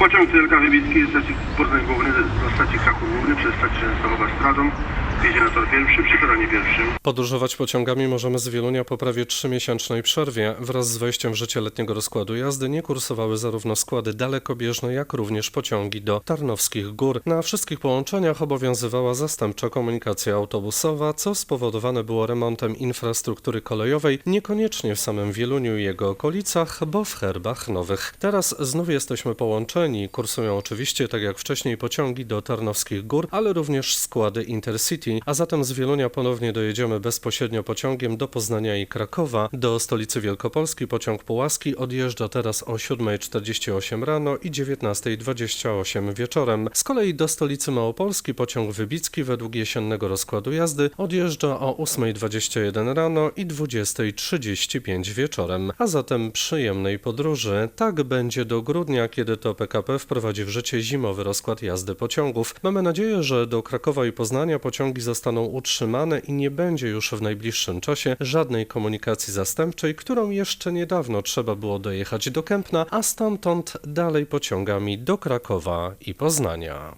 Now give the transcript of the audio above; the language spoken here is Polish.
Pociąg CLK Wybicki z stacji Poznań Główny do stacji Kraków Główny przez stację Częstochowa Stradą. Podróżować pociągami możemy z Wielunia po prawie trzymiesięcznej przerwie. Wraz z wejściem w życie letniego rozkładu jazdy nie kursowały zarówno składy dalekobieżne, jak również pociągi do Tarnowskich Gór. Na wszystkich połączeniach obowiązywała zastępcza komunikacja autobusowa, co spowodowane było remontem infrastruktury kolejowej, niekoniecznie w samym Wieluniu i jego okolicach, bo w herbach nowych. Teraz znów jesteśmy połączeni. Kursują oczywiście, tak jak wcześniej, pociągi do Tarnowskich Gór, ale również składy Intercity, a zatem z Wielunia ponownie dojedziemy bezpośrednio pociągiem do Poznania i Krakowa. Do stolicy Wielkopolski pociąg Pułaski odjeżdża teraz o 7.48 rano i 19.28 wieczorem. Z kolei do stolicy Małopolski pociąg Wybicki według jesiennego rozkładu jazdy odjeżdża o 8.21 rano i 20.35 wieczorem. A zatem przyjemnej podróży. Tak będzie do grudnia, kiedy to PKP wprowadzi w życie zimowy rozkład jazdy pociągów. Mamy nadzieję, że do Krakowa i Poznania pociągi zostaną utrzymane i nie będzie już w najbliższym czasie żadnej komunikacji zastępczej, którą jeszcze niedawno trzeba było dojechać do Kępna, a stamtąd dalej pociągami do Krakowa i Poznania.